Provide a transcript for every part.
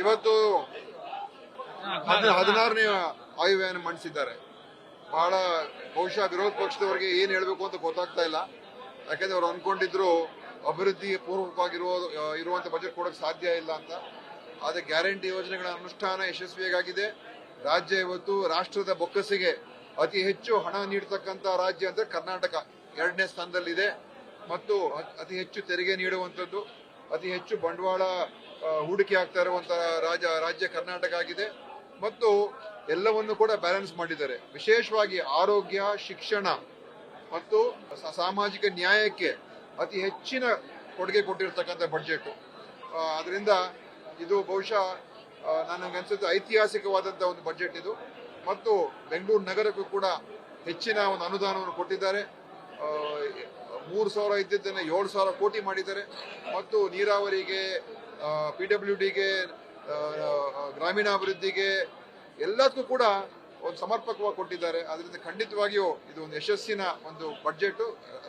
ಇವತ್ತು ಹದಿ- ಹದಿನಾರನೇ ಆಯವ್ಯಯನ್ನು ಮಂಡಿಸಿದ್ದಾರೆ. ಬಹಳ ಬಹುಶಃ ವಿರೋಧ ಪಕ್ಷದವರಿಗೆ ಏನ್ ಹೇಳ್ಬೇಕು ಅಂತ ಗೊತ್ತಾಗ್ತಾ ಇಲ್ಲ. ಯಾಕಂದ್ರೆ ಅವ್ರು ಅನ್ಕೊಂಡಿದ್ರು ಅಭಿವೃದ್ಧಿ ಪೂರ್ವಕವಾಗಿರುವ ಇರುವಂತ ಬಜೆಟ್ ಕೊಡಕ್ ಸಾಧ್ಯ ಇಲ್ಲ ಅಂತ. ಆದ್ರೆ ಗ್ಯಾರಂಟಿ ಯೋಜನೆಗಳ ಅನುಷ್ಠಾನ ಯಶಸ್ವಿಯಾಗಿದೆ ರಾಜ್ಯ ಇವತ್ತು ರಾಷ್ಟ್ರದ ಬೊಕ್ಕಸಿಗೆ ಅತಿ ಹೆಚ್ಚು ಹಣ ನೀಡತಕ್ಕಂತ ರಾಜ್ಯ ಅಂದ್ರೆ ಕರ್ನಾಟಕ. ಎರಡನೇ ಸ್ಥಾನದಲ್ಲಿದೆ. ಮತ್ತು ಅತಿ ಹೆಚ್ಚು ತೆರಿಗೆ ನೀಡುವಂತದ್ದು ಅತಿ ಹೆಚ್ಚು ಬಂಡವಾಳ ಹೂಡಿಕೆ ಆಗ್ತಾ ಇರುವಂತಹ ರಾಜ್ಯ ರಾಜ್ಯ ಕರ್ನಾಟಕ ಆಗಿದೆ. ಮತ್ತು ಎಲ್ಲವನ್ನು ಕೂಡ ಬ್ಯಾಲೆನ್ಸ್ ಮಾಡಿದ್ದಾರೆ. ವಿಶೇಷವಾಗಿ ಆರೋಗ್ಯ, ಶಿಕ್ಷಣ ಮತ್ತು ಸಾಮಾಜಿಕ ನ್ಯಾಯಕ್ಕೆ ಅತಿ ಹೆಚ್ಚಿನ ಕೊಡುಗೆ ಕೊಟ್ಟಿರ್ತಕ್ಕಂಥ ಬಡ್ಜೆಟ್ ಅದರಿಂದ ಇದು ಬಹುಶಃ ನನಗೆ ನನಗನ್ಸುತ್ತೆ ಐತಿಹಾಸಿಕವಾದಂಥ ಒಂದು ಬಜೆಟ್ ಇದು. ಮತ್ತು ಬೆಂಗಳೂರು ನಗರಕ್ಕೂ ಕೂಡ ಹೆಚ್ಚಿನ ಒಂದು ಅನುದಾನವನ್ನು ಕೊಟ್ಟಿದ್ದಾರೆ. ಮೂರು ಸಾವಿರ ಇದ್ದಿದ್ದನ್ನು ಏಳು ಸಾವಿರ ಕೋಟಿ ಮಾಡಿದ್ದಾರೆ. ಮತ್ತು ನೀರಾವರಿಗೆ ಪಿ ಡಬ್ಲ್ಯೂ ಡಿಗೆ ಗ್ರಾಮೀಣಾಭಿವೃದ್ಧಿಗೆ ಎಲ್ಲದಕ್ಕೂ ಕೂಡ ಒಂದು ಸಮರ್ಪಕವಾಗಿ ಕೊಟ್ಟಿದ್ದಾರೆ. ಅದರಿಂದ ಖಂಡಿತವಾಗಿಯೂ ಇದು ಒಂದು ಯಶಸ್ಸಿನ ಒಂದು ಬಡ್ಜೆಟ್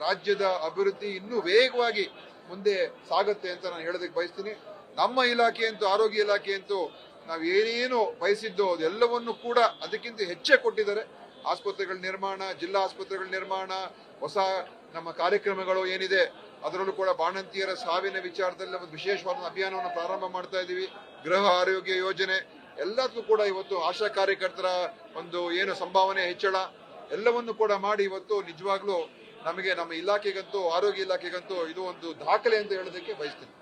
ರಾಜ್ಯದ ಅಭಿವೃದ್ಧಿ ಇನ್ನೂ ವೇಗವಾಗಿ ಮುಂದೆ ಸಾಗುತ್ತೆ ಅಂತ ನಾನು ಹೇಳೋದಕ್ಕೆ ಬಯಸ್ತೀನಿ. ನಮ್ಮ ಇಲಾಖೆ ಅಂತೂ ಆರೋಗ್ಯ ಇಲಾಖೆ ಅಂತೂ ನಾವು ಏನೇನು ಬಯಸಿದ್ದೋ ಅದೆಲ್ಲವನ್ನು ಕೂಡ ಅದಕ್ಕಿಂತ ಹೆಚ್ಚೇ ಕೊಟ್ಟಿದ್ದಾರೆ. ಆಸ್ಪತ್ರೆಗಳ ನಿರ್ಮಾಣ, ಜಿಲ್ಲಾ ಆಸ್ಪತ್ರೆಗಳ ನಿರ್ಮಾಣ ಹೊಸ ನಮ್ಮ ಕಾರ್ಯಕ್ರಮಗಳು ಏನಿದೆ, ಅದರಲ್ಲೂ ಕೂಡ ಬಾಣಂತಿಯರ ಸಾವಿನ ವಿಚಾರದಲ್ಲಿ ಒಂದು ವಿಶೇಷವಾದ ಅಭಿಯಾನವನ್ನು ಪ್ರಾರಂಭ ಮಾಡ್ತಾ ಇದ್ದೀವಿ ಗೃಹ ಆರೋಗ್ಯ ಯೋಜನೆ, ಎಲ್ಲದಕ್ಕೂ ಕೂಡ ಇವತ್ತು ಆಶಾ ಕಾರ್ಯಕರ್ತರ ಒಂದು ಏನು ಸಂಭಾವನೆ, ಹೆಚ್ಚಳ, ಎಲ್ಲವನ್ನು ಕೂಡ ಮಾಡಿ ಇವತ್ತು ನಿಜವಾಗ್ಲೂ ನಮಗೆ ನಮ್ಮ ಇಲಾಖೆಗಂತೂ, ಆರೋಗ್ಯ ಇಲಾಖೆಗಂತೂ ಇದು ಒಂದು ದಾಖಲೆ ಅಂತ ಹೇಳೋದಕ್ಕೆ ಬಯಸ್ತೀನಿ.